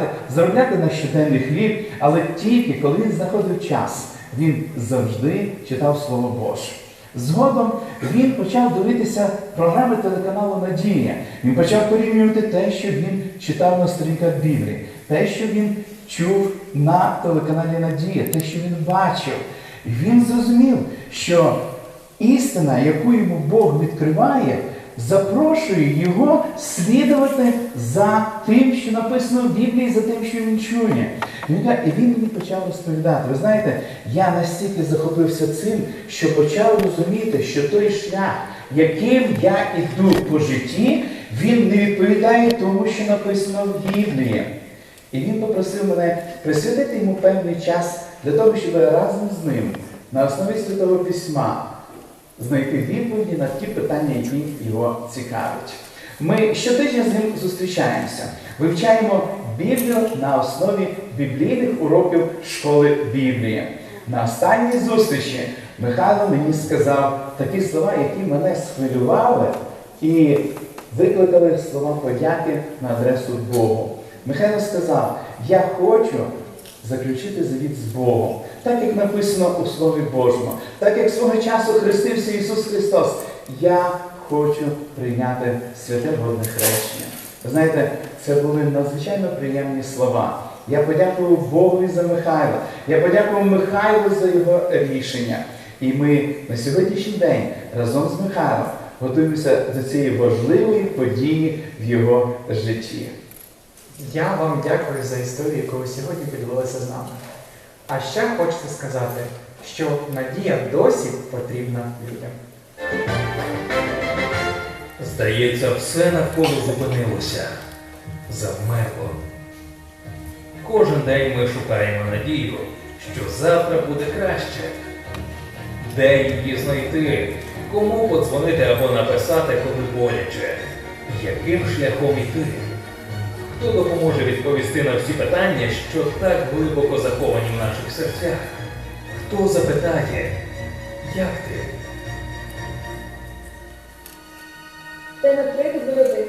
працювати, заробляти на щоденний хліб, але тільки коли він знаходив час, він завжди читав Слово Боже. Згодом він почав дивитися програми телеканалу Надія. Він почав порівнювати те, що він читав на сторінках Біблії, те, що він чув на телеканалі Надія, те, що він бачив. І він зрозумів, що істина, яку йому Бог відкриває, запрошує його слідувати за тим, що написано в Біблії, за тим, що він чує. І він, мені почав розповідати. Ви знаєте, я настільки захопився цим, що почав розуміти, що той шлях, яким я іду по житті, він не відповідає тому, що написано в Біблії. І він попросив мене присвятити йому певний час для того, щоб разом з ним на основі Святого Письма знайти відповіді на ті питання, які його цікавлять. Ми щотижня з ним зустрічаємося, вивчаємо Біблію на основі біблійних уроків школи Біблії. На останній зустрічі Михайло мені сказав такі слова, які мене схвилювали і викликали слова подяки на адресу Богу. Михайло сказав: Я хочу заключити завіт з Богом, так як написано у Слові Божому, так як свого часу хрестився Ісус Христос. Я хочу прийняти святе водне хрещення. Ви знаєте, це були надзвичайно приємні слова. Я подякував Богу за Михайла. Я подякував Михайлу за його рішення. І ми на сьогоднішній день разом з Михайлом готуємося до цієї важливої події в його житті. Я вам дякую за історію, яку ви сьогодні поділилися з нами. А ще хочете сказати, що надія досі потрібна людям. Здається, все навколо зупинилося, завмерло. Кожен день ми шукаємо надію, що завтра буде краще. Де її знайти? Кому подзвонити або написати, коли боляче? Яким шляхом йти? Хто допоможе відповісти на всі питання, що так глибоко заховані в наших серцях? Хто запитає, як ти? Де на три до один.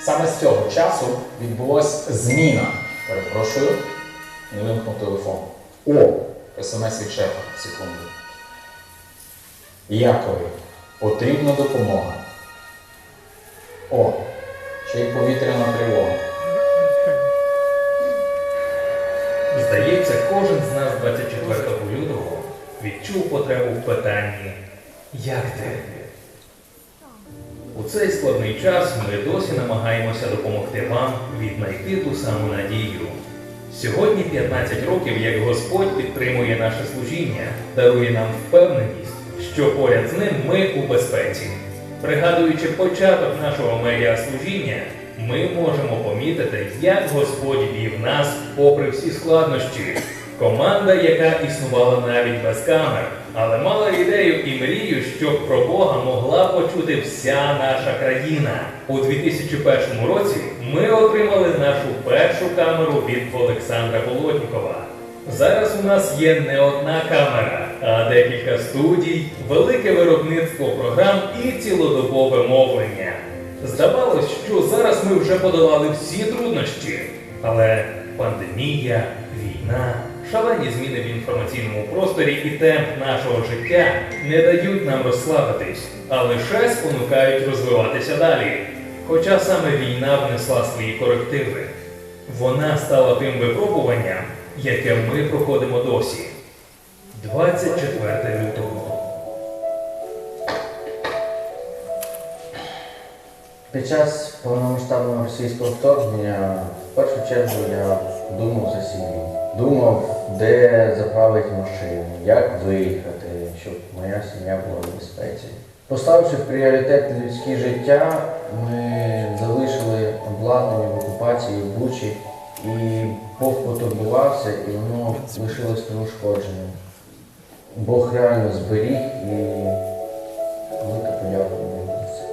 Саме з цього часу відбулася зміна. Перепрошую, не вимкнув телефон. О, смс від шефа. Секунду. Якові, потрібна допомога. О, ще й повітряна тривога. Здається, кожен з нас 24 лютого відчув потребу в питанні Як ти? У цей складний час ми досі намагаємося допомогти вам віднайти ту саму надію. Сьогодні 15 років, як Господь підтримує наше служіння, дарує нам впевненість, що поряд з ним ми у безпеці. Пригадуючи початок нашого медіаслужіння, ми можемо помітити, як Господь вів нас попри всі складнощі. Команда, яка існувала навіть без камер, але мала ідею і мрію, щоб про Бога могла почути вся наша країна. У 2001 році ми отримали нашу першу камеру від Олександра Болотнікова. Зараз у нас є не одна камера, а декілька студій, велике виробництво програм і цілодобове мовлення. Здавалось, що зараз ми вже подолали всі труднощі, але пандемія, війна, шалені зміни в інформаційному просторі і темп нашого життя не дають нам розслабитись, а лише спонукають розвиватися далі. Хоча саме війна внесла свої корективи. Вона стала тим випробуванням, яке ми проходимо досі. 24 лютого. Під час повномасштабного російського вторгнення в першу чергу я думав за сім'ю. Думав, де заправити машину, як виїхати, щоб моя сім'я була в безпеці. Поставивши в пріоритет людське життя, ми залишили обладнання в окупації в Бучі, і Бог потурбувався, і воно лишилось неушкодженим. Бог реально зберіг і велика подяка це.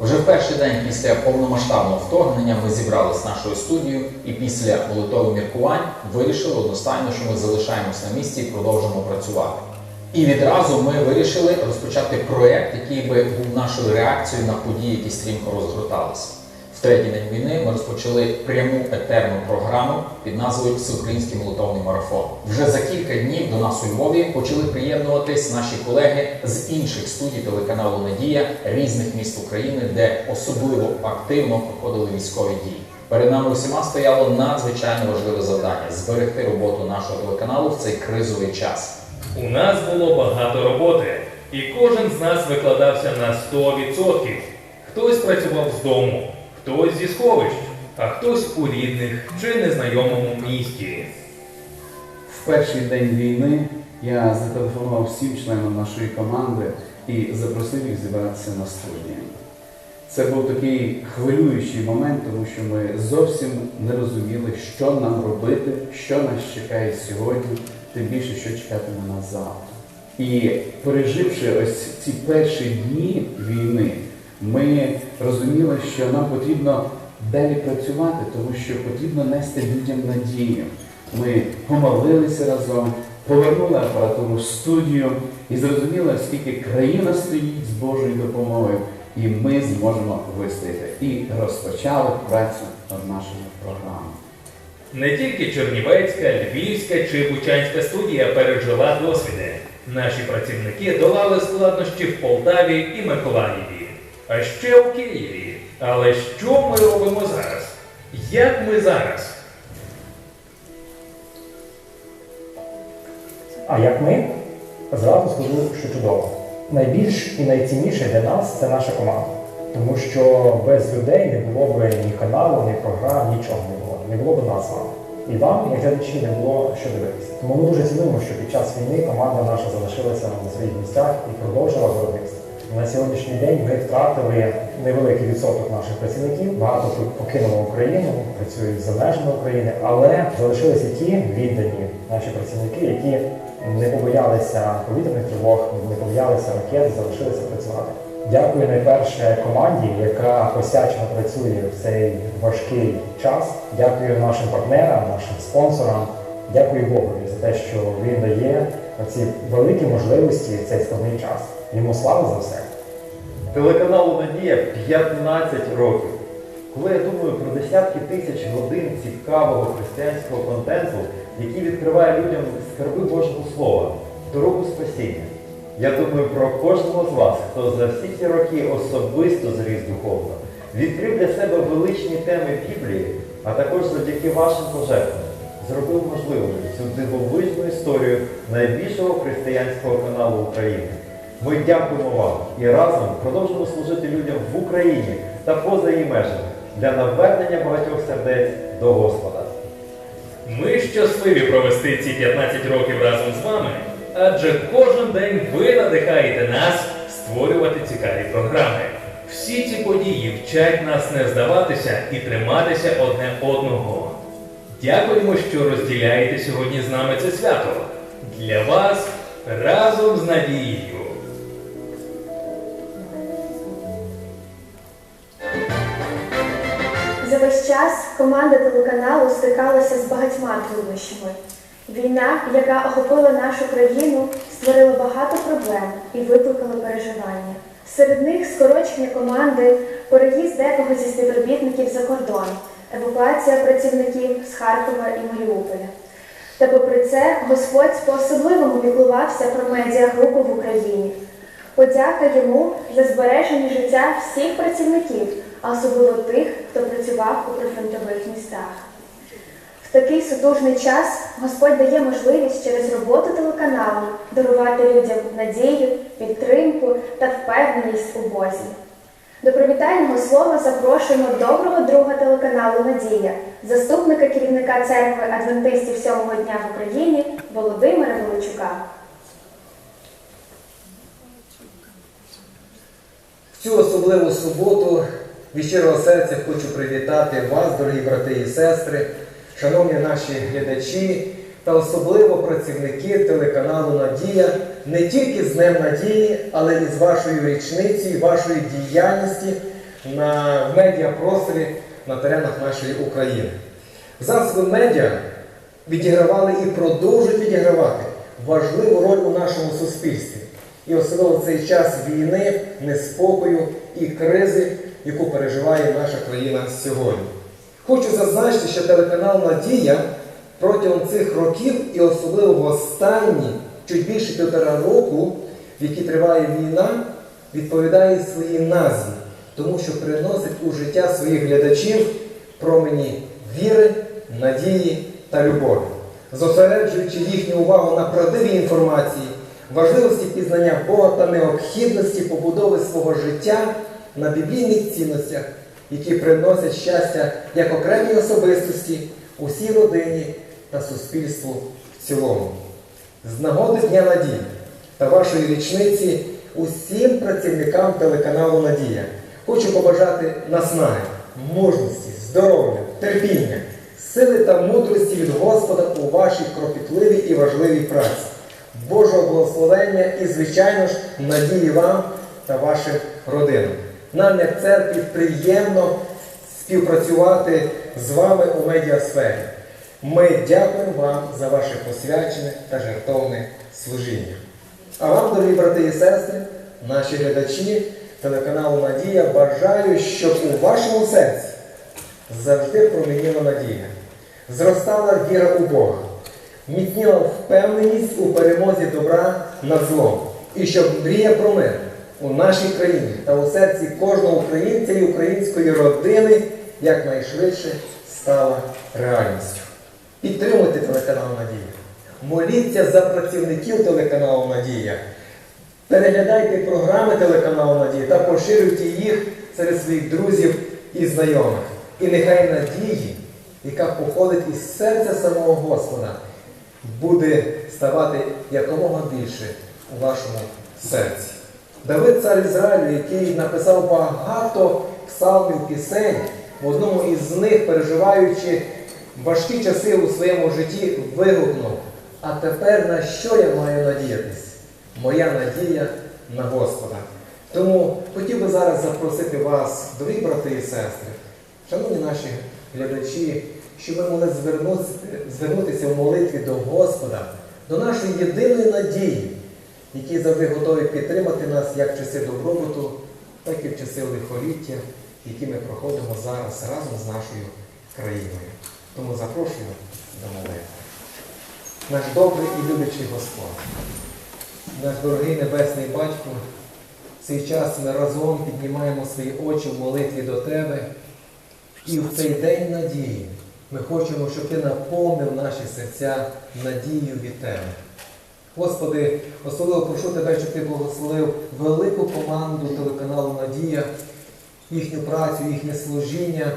Вже в перший день після повномасштабного вторгнення ми зібрались нашою студією і після молитових міркувань вирішили одностайно, що ми залишаємось на місці і продовжимо працювати. І відразу ми вирішили розпочати проєкт, який би був нашою реакцією на події, які стрімко розгорталися. Третій день війни ми розпочали пряму етерну програму під назвою Всеукраїнський молотовний марафон. Вже за кілька днів до нас у Львові почали приєднуватись наші колеги з інших студій телеканалу Надія різних міст України, де особливо активно проходили військові дії. Перед нами усіма стояло надзвичайно важливе завдання зберегти роботу нашого телеканалу в цей кризовий час. У нас було багато роботи, і кожен з нас викладався на 100%. Хтось працював з дому, хтось зі сховищ, а хтось у рідних чи незнайомому місті. В перший день війни я зателефонував всім членам нашої команди і запросив їх зібратися на студії. Це був такий хвилюючий момент, тому що ми зовсім не розуміли, що нам робити, що нас чекає сьогодні, тим більше, що чекатиме нас завтра. І переживши ось ці перші дні війни, ми розуміли, що нам потрібно далі працювати, тому що потрібно нести людям надію. Ми помолилися разом, повернули апаратуру в студію і зрозуміли, оскільки країна стоїть з Божою допомогою, і ми зможемо вистояти. І розпочали працю над нашими програмами. Не тільки Чернівецька, Львівська чи Бучанська студія пережила досвіди. Наші працівники долали складнощі в Полтаві і Миколаєві, а ще у Києві. Але що ми робимо зараз? Як ми зараз? А як ми? Зразу скажу, що чудово. Найбільш і найцінніше для нас це наша команда. Тому що без людей не було б ні каналу, ні програм, нічого не було. Не було б нас вами. І вам, як глядачі, не було що дивитися. Тому ми дуже цінуємо, що під час війни команда наша залишилася на своїх місцях і продовжила виробництво. На сьогоднішній день ми втратили невеликий відсоток наших працівників. Багато покинуло Україну, працюють за межами України, але залишилися ті віддані наші працівники, які не побоялися повітряних тривог, не побоялися ракет, залишилися працювати. Дякую найперше команді, яка посячно працює в цей важкий час. Дякую нашим партнерам, нашим спонсорам. Дякую Богу за те, що він дає ці великі можливості в цей складний час. Йому слава за все. Телеканалу Надія 15 років. Коли я думаю про десятки тисяч годин цікавого християнського контенту, який відкриває людям скарби Божого Слова, дорогу спасіння, я думаю про кожного з вас, хто за всі ці роки особисто зріс духовно, відкрив для себе величні теми Біблії, а також завдяки вашим пожертвам зробив можливою цю дивовижну історію найбільшого християнського каналу України. Ми дякуємо вам і разом продовжимо служити людям в Україні та поза її межами для навернення багатьох сердець до Господа. Ми щасливі провести ці 15 років разом з вами, адже кожен день ви надихаєте нас створювати цікаві програми. Всі ці події вчать нас не здаватися і триматися одне одного. Дякуємо, що розділяєте сьогодні з нами це свято. Для вас разом з надією. Весь час команда телеканалу стикалася з багатьма труднощами. Війна, яка охопила нашу країну, створила багато проблем і викликала переживання. Серед них скорочення команди, переїзд декого зі співробітників за кордон, евакуація працівників з Харкова і Маріуполя. Та попри це Господь по-особливому піклувався про медіагрупу в Україні. Подяка йому за збереження життя всіх працівників, а особливо тих, хто працював у прифронтових містах. В такий сутужний час Господь дає можливість через роботу телеканалу дарувати людям надію, підтримку та впевненість у Бозі. До привітального слова запрошуємо доброго друга телеканалу Надія, заступника керівника церкви адвентистів сьомого дня в Україні Володимира Волочука. В цю особливу суботу від щирого серця хочу привітати вас, дорогі брати і сестри, шановні наші глядачі та особливо працівники телеканалу Надія не тільки з Днем Надії, але і з вашою річницею, вашої діяльності на медіапросторі на теренах нашої України. Засоби медіа відігравали і продовжують відігравати важливу роль у нашому суспільстві. І особливо в цей час війни, неспокою і кризи, яку переживає наша країна сьогодні. Хочу зазначити, що телеканал Надія протягом цих років і особливо в останні, чуть більше півтора року, в які триває війна, відповідає своїй назві, тому що приносить у життя своїх глядачів промені віри, надії та любові, зосереджуючи їхню увагу на правдивій інформації, важливості пізнання Бога та необхідності побудови свого життя на біблійних цінностях, які приносять щастя як окремій особистості, усій родині та суспільству в цілому. З нагоди Дня Надії та вашої річниці усім працівникам телеканалу Надія хочу побажати наснаги, мужності, здоров'я, терпіння, сили та мудрості від Господа у вашій кропітливій і важливій праці, Божого благословення і, звичайно ж, надії вам та вашим родинам. Нам, як церкві, приємно співпрацювати з вами у медіасфері. Ми дякуємо вам за ваше посвячене та жертовне служіння. А вам, дорогі брати і сестри, наші глядачі телеканалу Надія, бажаю, щоб у вашому серці завжди промініла надія, зростала віра у Бога, міцніла впевненість у перемозі добра над злом, і щоб мрія про мир у нашій країні та у серці кожного українця і української родини якнайшвидше стала реальністю. Підтримуйте телеканал Надія. Моліться за працівників телеканалу Надія. Переглядайте програми телеканалу Надія та поширюйте їх серед своїх друзів і знайомих. І нехай надії, яка походить із серця самого Господа, буде ставати якомога більше у вашому серці. Давид, цар Ізраїлю, який написав багато псалмів пісень, в одному із них, переживаючи важкі часи у своєму житті, вигукнув, а тепер на що я маю надіятись? Моя надія на Господа. Тому хотів би зараз запросити вас, дорогі брати і сестри, шановні наші глядачі, щоб ми могли звернутися в молитві до Господа, до нашої єдиної надії, який завжди готовий підтримати нас як в часи добробуту, так і в часи лихоліття, які ми проходимо зараз разом з нашою країною. Тому запрошую до молитви. Наш добрий і люблячий Господь, наш дорогий Небесний Батько, в цей час ми разом піднімаємо свої очі в молитві до Тебе. І в цей день надії ми хочемо, щоб Ти наповнив наші серця надією від Тебе. Господи, особливо прошу Тебе, щоб Ти благословив велику команду телеканалу Надія, їхню працю, їхнє служіння,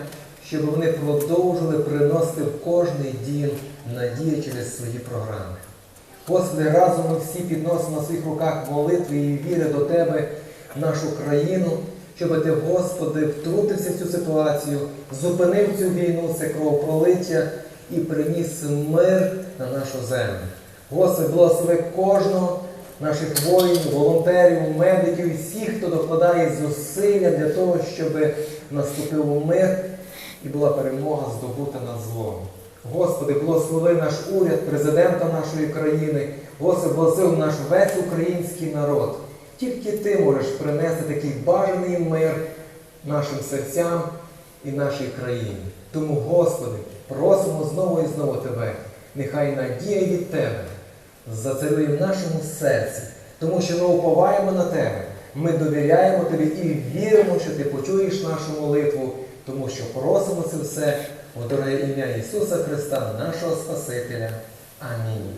щоб вони продовжили приносити в кожний дім надію через свої програми. Господи, разом ми всі підносимо на своїх руках молитви і віри до Тебе, в нашу країну, щоб Ти, Господи, втрутився в цю ситуацію, зупинив цю війну, це кровопролиття і приніс мир на нашу землю. Господи, благослови кожного наших воїнів, волонтерів, медиків всіх, хто докладає зусилля для того, щоб наступив мир і була перемога здобута над злом. Господи, благослови наш уряд, президента нашої країни, Господи, благослови наш весь український народ. Тільки Ти можеш принести такий бажаний мир нашим серцям і нашій країні. Тому, Господи, просимо знову і знову Тебе, нехай надія від Тебе зацарює в нашому серці, тому що ми уповаємо на Тебе. Ми довіряємо Тобі і віримо, що Ти почуєш нашу молитву, тому що просимо це все у дороге ім'я Ісуса Христа, нашого Спасителя. Амінь.